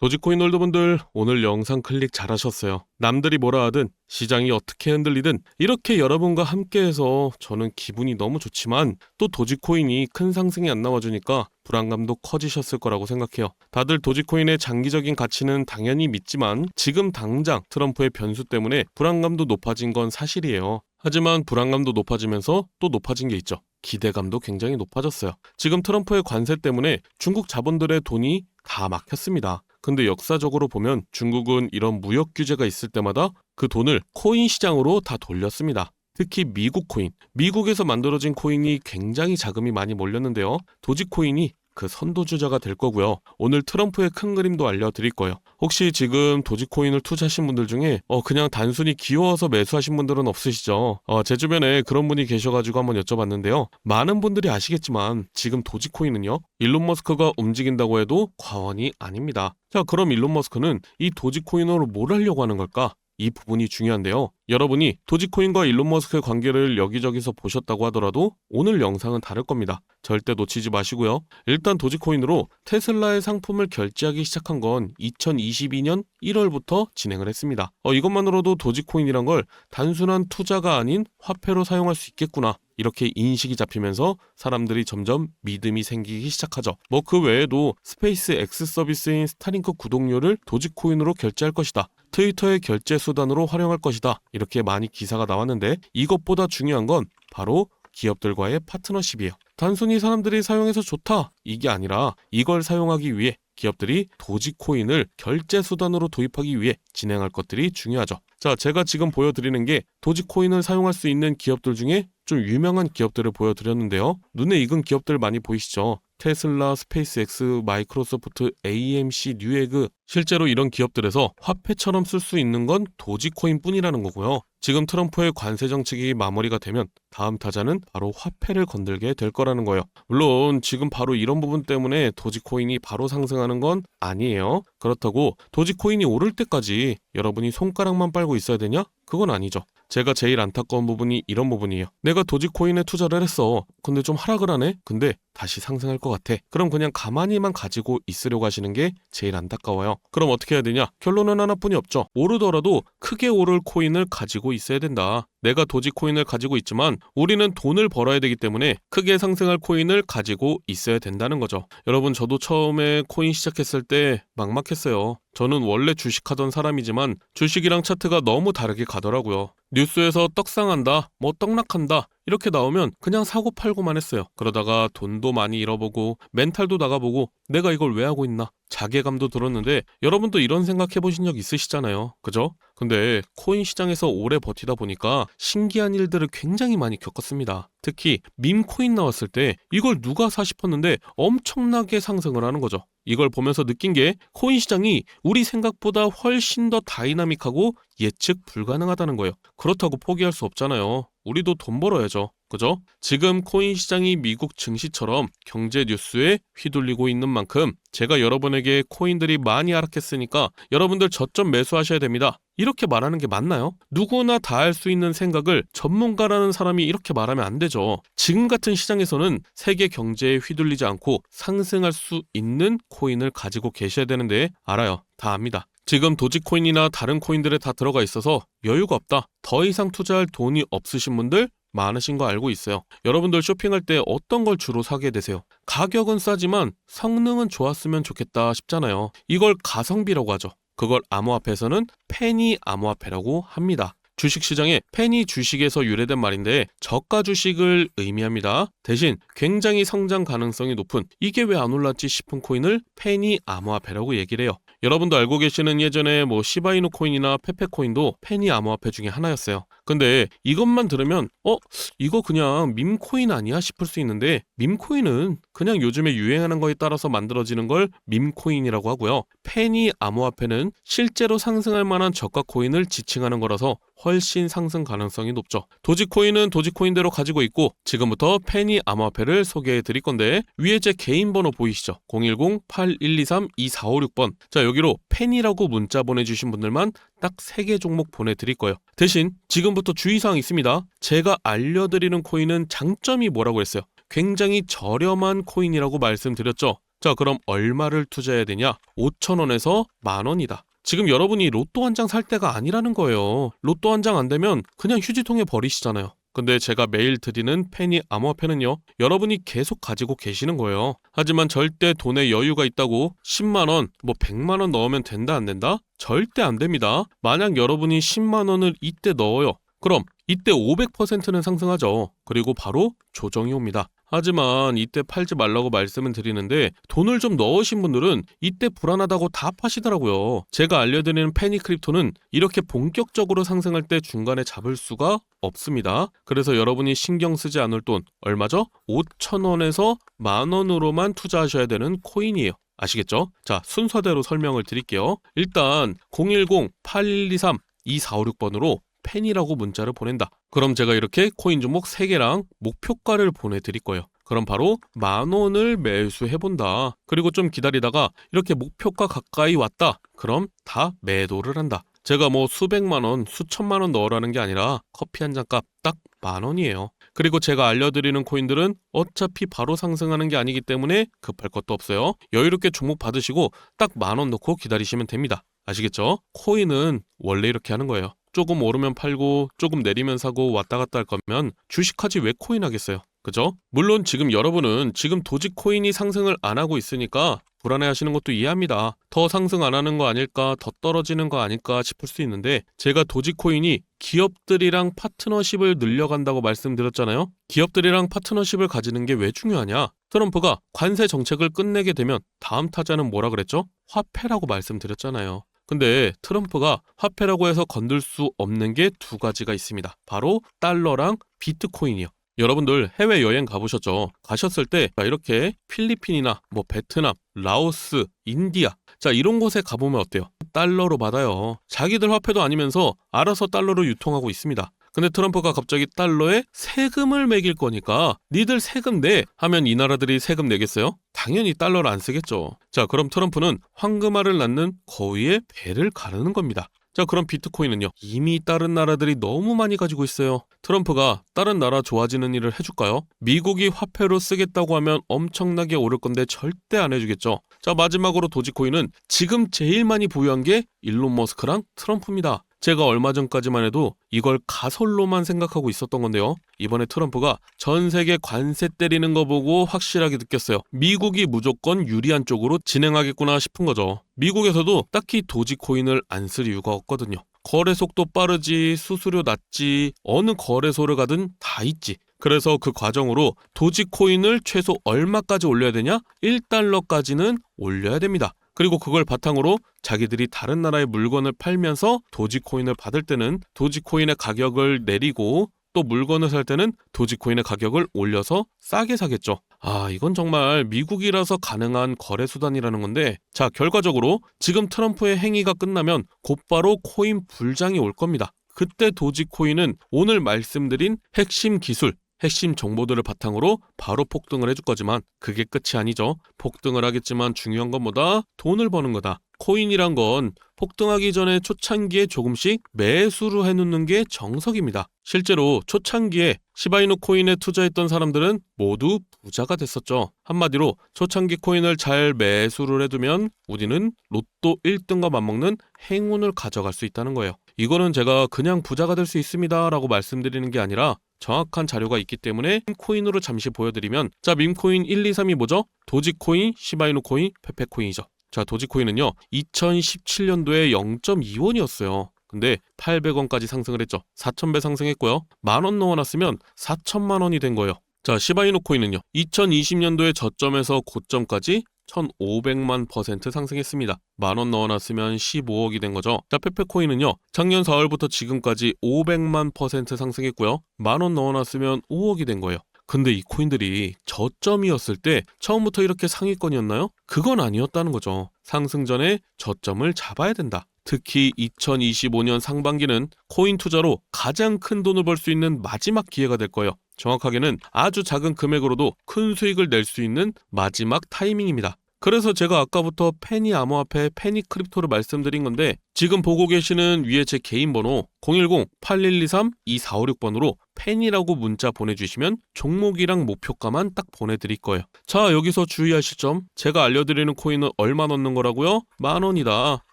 도지코인 홀더분들 오늘 영상 클릭 잘하셨어요. 남들이 뭐라 하든 시장이 어떻게 흔들리든 이렇게 여러분과 함께해서 저는 기분이 너무 좋지만 또 도지코인이 큰 상승이 안 나와주니까 불안감도 커지셨을 거라고 생각해요. 다들 도지코인의 장기적인 가치는 당연히 믿지만 지금 당장 트럼프의 변수 때문에 불안감도 높아진 건 사실이에요. 하지만 불안감도 높아지면서 또 높아진 게 있죠. 기대감도 굉장히 높아졌어요. 지금 트럼프의 관세 때문에 중국 자본들의 돈이 다 막혔습니다. 근데 역사적으로 보면 중국은 이런 무역 규제가 있을 때마다 그 돈을 코인 시장으로 다 돌렸습니다. 특히 미국 코인, 미국에서 만들어진 코인이 굉장히 자금이 많이 몰렸는데요. 도지코인이 그 선도주자가 될 거고요. 오늘 트럼프의 큰 그림도 알려드릴 거예요. 혹시 지금 도지코인을 투자하신 분들 중에 어 그냥 단순히 귀여워서 매수하신 분들은 없으시죠? 어, 제 주변에 그런 분이 계셔가지고 한번 여쭤봤는데요. 많은 분들이 아시겠지만 지금 도지코인은요. 일론 머스크가 움직인다고 해도 과언이 아닙니다. 자 그럼 일론 머스크는 이 도지코인으로 뭘 하려고 하는 걸까? 이 부분이 중요한데요. 여러분이 도지코인과 일론 머스크의 관계를 여기저기서 보셨다고 하더라도 오늘 영상은 다를 겁니다. 절대 놓치지 마시고요. 일단 도지코인으로 테슬라의 상품을 결제하기 시작한 건 2022년 1월부터 진행을 했습니다. 어, 이것만으로도 도지코인이란 걸 단순한 투자가 아닌 화폐로 사용할 수 있겠구나. 이렇게 인식이 잡히면서 사람들이 점점 믿음이 생기기 시작하죠. 뭐 그 외에도 스페이스 X 서비스인 스타링크 구독료를 도지코인으로 결제할 것이다. 트위터의 결제 수단으로 활용할 것이다. 이렇게 많이 기사가 나왔는데 이것보다 중요한 건 바로 기업들과의 파트너십이에요. 단순히 사람들이 사용해서 좋다 이게 아니라 이걸 사용하기 위해 기업들이 도지코인을 결제 수단으로 도입하기 위해 진행할 것들이 중요하죠. 자, 제가 지금 보여드리는 게 도지코인을 사용할 수 있는 기업들 중에 좀 유명한 기업들을 보여드렸는데요. 눈에 익은 기업들 많이 보이시죠? 테슬라, 스페이스X, 마이크로소프트, AMC, 뉴에그 실제로 이런 기업들에서 화폐처럼 쓸 수 있는 건 도지코인 뿐이라는 거고요. 지금 트럼프의 관세 정책이 마무리가 되면 다음 타자는 바로 화폐를 건들게 될 거라는 거예요. 물론 지금 바로 이런 부분 때문에 도지코인이 바로 상승하는 건 아니에요. 그렇다고 도지코인이 오를 때까지 여러분이 손가락만 빨고 있어야 되냐? 그건 아니죠. 제가 제일 안타까운 부분이 이런 부분이에요. 내가 도지코인에 투자를 했어. 근데 좀 하락을 하네? 근데 다시 상승할 것 같아. 그럼 그냥 가만히만 가지고 있으려고 하시는 게 제일 안타까워요. 그럼 어떻게 해야 되냐? 결론은 하나뿐이 없죠. 오르더라도 크게 오를 코인을 가지고 있어야 된다. 내가 도지코인을 가지고 있지만 우리는 돈을 벌어야 되기 때문에 크게 상승할 코인을 가지고 있어야 된다는 거죠. 여러분 저도 처음에 코인 시작했을 때 막막했어요. 저는 원래 주식하던 사람이지만 주식이랑 차트가 너무 다르게 가더라고요. 뉴스에서 떡상한다, 뭐 떡락한다 이렇게 나오면 그냥 사고 팔고만 했어요. 그러다가 돈도 많이 잃어보고 멘탈도 나가보고 내가 이걸 왜 하고 있나 자괴감도 들었는데 여러분도 이런 생각 해보신 적 있으시잖아요. 그죠? 근데 코인 시장에서 오래 버티다 보니까 신기한 일들을 굉장히 많이 겪었습니다. 특히 밈코인 나왔을 때 이걸 누가 사 싶었는데 엄청나게 상승을 하는 거죠. 이걸 보면서 느낀 게 코인 시장이 우리 생각보다 훨씬 더 다이나믹하고 예측 불가능하다는 거예요. 그렇다고 포기할 수 없잖아요. 우리도 돈 벌어야죠. 그죠? 지금 코인 시장이 미국 증시처럼 경제 뉴스에 휘둘리고 있는 만큼 제가 여러분에게 코인들이 많이 하락했으니까 여러분들 저점 매수하셔야 됩니다. 이렇게 말하는 게 맞나요? 누구나 다 할 수 있는 생각을 전문가라는 사람이 이렇게 말하면 안 되죠. 지금 같은 시장에서는 세계 경제에 휘둘리지 않고 상승할 수 있는 코인을 가지고 계셔야 되는데 알아요. 다 압니다. 지금 도지코인이나 다른 코인들에 다 들어가 있어서 여유가 없다. 더 이상 투자할 돈이 없으신 분들 많으신 거 알고 있어요. 여러분들 쇼핑할 때 어떤 걸 주로 사게 되세요? 가격은 싸지만 성능은 좋았으면 좋겠다 싶잖아요. 이걸 가성비라고 하죠. 그걸 암호화폐에서는 페니 암호화폐라고 합니다. 주식시장에 페니 주식에서 유래된 말인데 저가 주식을 의미합니다. 대신 굉장히 성장 가능성이 높은 이게 왜 안 올랐지 싶은 코인을 페니 암호화폐라고 얘기를 해요. 여러분도 알고 계시는 예전에 뭐 시바이누 코인이나 페페 코인도 페니 암호화폐 중에 하나였어요. 근데 이것만 들으면 어 이거 그냥 밈 코인 아니야 싶을 수 있는데 밈 코인은 그냥 요즘에 유행하는 거에 따라서 만들어지는 걸밈 코인이라고 하고요. 페니 암호화폐는 실제로 상승할 만한 저가 코인을 지칭하는 거라서 훨씬 상승 가능성이 높죠. 도지코인은 도지코인대로 가지고 있고 지금부터 페니 암호화폐를 소개해 드릴 건데 위에 제 개인 번호 보이시죠? 010-8123-2456번. 자, 여기로 페니라고 문자 보내주신 분들만 딱 3개 종목 보내드릴 거예요. 대신 지금부터 주의사항 있습니다. 제가 알려드리는 코인은 장점이 뭐라고 했어요? 굉장히 저렴한 코인이라고 말씀드렸죠. 자, 그럼 얼마를 투자해야 되냐? 5천원에서 만원이다. 지금 여러분이 로또 한 장 살 때가 아니라는 거예요. 로또 한 장 안 되면 그냥 휴지통에 버리시잖아요. 근데 제가 매일 드리는 페니 암호화폐는요, 여러분이 계속 가지고 계시는 거예요. 하지만 절대 돈에 여유가 있다고 10만원, 뭐 100만원 넣으면 된다, 안 된다? 절대 안 됩니다. 만약 여러분이 10만원을 이때 넣어요. 그럼 이때 500%는 상승하죠. 그리고 바로 조정이 옵니다. 하지만 이때 팔지 말라고 말씀을 드리는데 돈을 좀 넣으신 분들은 이때 불안하다고 다 파시더라고요. 제가 알려드리는 페니 크립토는 이렇게 본격적으로 상승할 때 중간에 잡을 수가 없습니다. 그래서 여러분이 신경 쓰지 않을 돈 얼마죠? 5천원에서 만원으로만 투자하셔야 되는 코인이에요. 아시겠죠? 자, 순서대로 설명을 드릴게요. 일단 010-8123-2456번으로 펜이라고 문자를 보낸다. 그럼 제가 이렇게 코인 종목 3개랑 목표가를 보내드릴 거예요. 그럼 바로 만 원을 매수해본다. 그리고 좀 기다리다가 이렇게 목표가 가까이 왔다. 그럼 다 매도를 한다. 제가 뭐 수백만 원, 수천만 원 넣으라는 게 아니라 커피 한 잔 값 딱 만 원이에요. 그리고 제가 알려드리는 코인들은 어차피 바로 상승하는 게 아니기 때문에 급할 것도 없어요. 여유롭게 종목 받으시고 딱 만 원 넣고 기다리시면 됩니다. 아시겠죠? 코인은 원래 이렇게 하는 거예요. 조금 오르면 팔고 조금 내리면 사고 왔다 갔다 할 거면 주식하지 왜 코인 하겠어요? 그죠? 물론 지금 여러분은 지금 도지코인이 상승을 안 하고 있으니까 불안해 하시는 것도 이해합니다. 더 상승 안 하는 거 아닐까, 더 떨어지는 거 아닐까 싶을 수 있는데 제가 도지코인이 기업들이랑 파트너십을 늘려간다고 말씀드렸잖아요. 기업들이랑 파트너십을 가지는 게 왜 중요하냐? 트럼프가 관세 정책을 끝내게 되면 다음 타자는 뭐라 그랬죠? 화폐라고 말씀드렸잖아요. 근데 트럼프가 화폐라고 해서 건들 수 없는 게 두 가지가 있습니다. 바로 달러랑 비트코인이요. 여러분들 해외 여행 가보셨죠? 가셨을 때 이렇게 필리핀이나 뭐 베트남, 라오스, 인디아 자 이런 곳에 가보면 어때요? 달러로 받아요. 자기들 화폐도 아니면서 알아서 달러로 유통하고 있습니다. 근데 트럼프가 갑자기 달러에 세금을 매길 거니까 니들 세금 내 하면 이 나라들이 세금 내겠어요? 당연히 달러를 안 쓰겠죠. 자 그럼 트럼프는 황금알을 낳는 거위의 배를 가르는 겁니다. 자 그럼 비트코인은요 이미 다른 나라들이 너무 많이 가지고 있어요 트럼프가 다른 나라 좋아지는 일을 해줄까요? 미국이 화폐로 쓰겠다고 하면 엄청나게 오를 건데 절대 안 해주겠죠 자 마지막으로 도지코인은 지금 제일 많이 보유한 게 일론 머스크랑 트럼프입니다 제가 얼마 전까지만 해도 이걸 가설로만 생각하고 있었던 건데요. 이번에 트럼프가 전 세계 관세 때리는 거 보고 확실하게 느꼈어요. 미국이 무조건 유리한 쪽으로 진행하겠구나 싶은 거죠. 미국에서도 딱히 도지코인을 안 쓸 이유가 없거든요. 거래 속도 빠르지, 수수료 낮지, 어느 거래소를 가든 다 있지. 그래서 그 과정으로 도지코인을 최소 얼마까지 올려야 되냐? 1달러까지는 올려야 됩니다. 그리고 그걸 바탕으로 자기들이 다른 나라의 물건을 팔면서 도지코인을 받을 때는 도지코인의 가격을 내리고 또 물건을 살 때는 도지코인의 가격을 올려서 싸게 사겠죠. 아, 이건 정말 미국이라서 가능한 거래 수단이라는 건데, 자, 결과적으로 지금 트럼프의 행위가 끝나면 곧바로 코인 불장이 올 겁니다. 그때 도지코인은 오늘 말씀드린 핵심 기술, 핵심 정보들을 바탕으로 바로 폭등을 해줄 거지만 그게 끝이 아니죠. 폭등을 하겠지만 중요한 것보다 돈을 버는 거다. 코인이란 건 폭등하기 전에 초창기에 조금씩 매수를 해놓는 게 정석입니다. 실제로 초창기에 시바이누 코인에 투자했던 사람들은 모두 부자가 됐었죠. 한마디로 초창기 코인을 잘 매수를 해두면 우리는 로또 1등과 맞먹는 행운을 가져갈 수 있다는 거예요. 이거는 제가 그냥 부자가 될 수 있습니다 라고 말씀드리는 게 아니라 정확한 자료가 있기 때문에 코인으로 잠시 보여드리면 자 밈코인 1, 2, 3이 뭐죠? 도지코인, 시바이누 코인, 페페코인이죠. 자 도지코인은요 2017년도에 0.2원이었어요. 근데 800원까지 상승을 했죠. 4,000배 상승했고요. 만원 넣어놨으면 4천만 원이 된 거예요. 자 시바이누 코인은요 2020년도에 저점에서 고점까지 1,500만 퍼센트 상승했습니다. 만원 넣어놨으면 15억이 된 거죠. 자, 페페코인은요, 작년 4월부터 지금까지 500만 퍼센트 상승했고요. 만원 넣어놨으면 5억이 된 거예요. 근데 이 코인들이 저점이었을 때 처음부터 이렇게 상위권이었나요? 그건 아니었다는 거죠. 상승 전에 저점을 잡아야 된다. 특히 2025년 상반기는 코인 투자로 가장 큰 돈을 벌 수 있는 마지막 기회가 될 거예요. 정확하게는 아주 작은 금액으로도 큰 수익을 낼 수 있는 마지막 타이밍입니다. 그래서 제가 아까부터 페니 암호화폐 페니 크립토를 말씀드린 건데 지금 보고 계시는 위에 제 개인 번호 010-8123-2456번으로 펜이라고 문자 보내주시면 종목이랑 목표가만 딱 보내드릴 거예요. 자 여기서 주의하실 점 제가 알려드리는 코인은 얼마 넣는 거라고요? 만 원이다.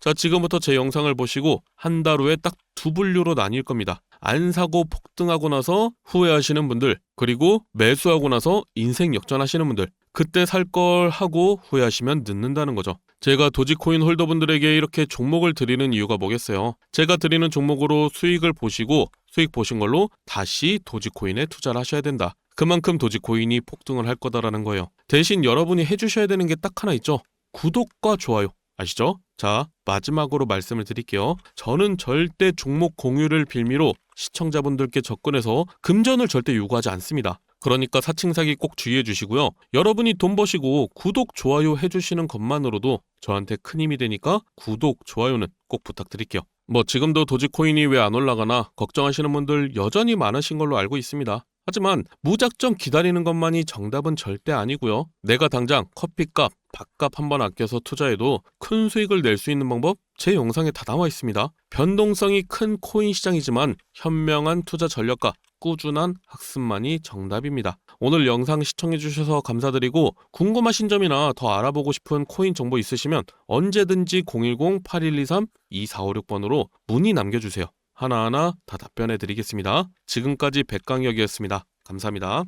자 지금부터 제 영상을 보시고 한 달 후에 딱 두 분류로 나뉠 겁니다. 안 사고 폭등하고 나서 후회하시는 분들 그리고 매수하고 나서 인생 역전하시는 분들 그때 살 걸 하고 후회하시면 늦는다는 거죠. 제가 도지코인 홀더분들에게 이렇게 종목을 드리는 이유가 뭐겠어요? 제가 드리는 종목으로 수익을 보시고 수익 보신 걸로 다시 도지코인에 투자를 하셔야 된다. 그만큼 도지코인이 폭등을 할 거다라는 거예요. 대신 여러분이 해주셔야 되는 게 딱 하나 있죠. 구독과 좋아요. 아시죠? 자, 마지막으로 말씀을 드릴게요. 저는 절대 종목 공유를 빌미로 시청자분들께 접근해서 금전을 절대 요구하지 않습니다. 그러니까 사칭 사기 꼭 주의해 주시고요. 여러분이 돈 버시고 구독, 좋아요 해주시는 것만으로도 저한테 큰 힘이 되니까 구독, 좋아요는 꼭 부탁드릴게요. 뭐 지금도 도지코인이 왜 안 올라가나 걱정하시는 분들 여전히 많으신 걸로 알고 있습니다. 하지만 무작정 기다리는 것만이 정답은 절대 아니고요. 내가 당장 커피값, 밥값 한번 아껴서 투자해도 큰 수익을 낼 수 있는 방법 제 영상에 다 나와 있습니다. 변동성이 큰 코인 시장이지만 현명한 투자 전략과 꾸준한 학습만이 정답입니다. 오늘 영상 시청해주셔서 감사드리고 궁금하신 점이나 더 알아보고 싶은 코인 정보 있으시면 언제든지 010-8123-2456번으로 문의 남겨주세요. 하나하나 다 답변해 드리겠습니다. 지금까지 백강혁이었습니다. 감사합니다.